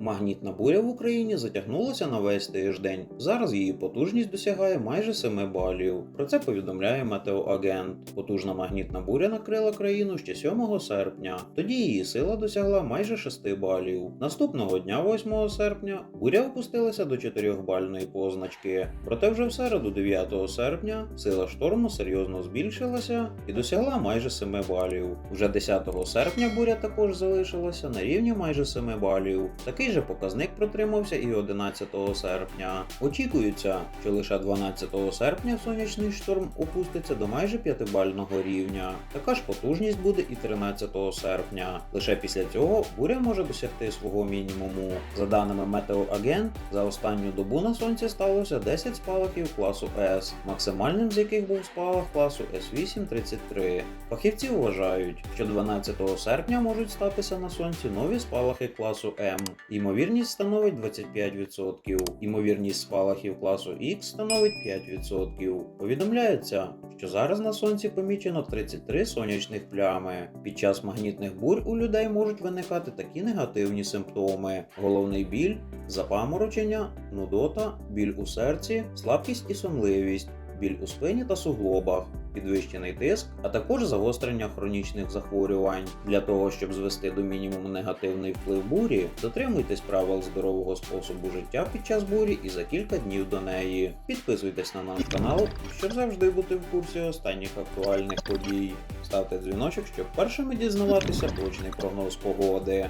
Магнітна буря в Україні затягнулася на весь тиждень. Зараз її потужність досягає майже 7 балів. Про це повідомляє метеоагент. Потужна магнітна буря накрила країну ще 7 серпня. Тоді її сила досягла майже 6 балів. Наступного дня, 8 серпня, буря опустилася до 4-бальної позначки. Проте вже в середу, 9 серпня, сила шторму серйозно збільшилася і досягла майже 7 балів. Вже 10 серпня буря також залишилася на рівні майже 7 балів. Такий же показник протримався і 11 серпня. Очікується, що лише 12 серпня сонячний шторм опуститься до майже 5-бального рівня. Така ж потужність буде і 13 серпня. Лише після цього буря може досягти свого мінімуму. За даними Метеоагент, за останню добу на сонці сталося 10 спалахів класу С, максимальним з яких був спалах класу С8-33. Фахівці вважають, що 12 серпня можуть статися на сонці нові спалахи класу М. Ймовірність становить 25%. Ймовірність спалахів класу Х становить 5%. Повідомляється, що зараз на сонці помічено 33 сонячних плями. Під час магнітних бурь у людей можуть виникати такі негативні симптоми: головний біль, запаморочення, нудота, біль у серці, слабкість і сонливість, біль у спині та суглобах. Підвищений тиск, а також загострення хронічних захворювань. Для того, щоб звести до мінімуму негативний вплив бурі, дотримуйтесь правил здорового способу життя під час бурі і за кілька днів до неї. Підписуйтесь на наш канал, щоб завжди бути в курсі останніх актуальних подій. Ставте дзвіночок, щоб першими дізнаватися точний прогноз погоди.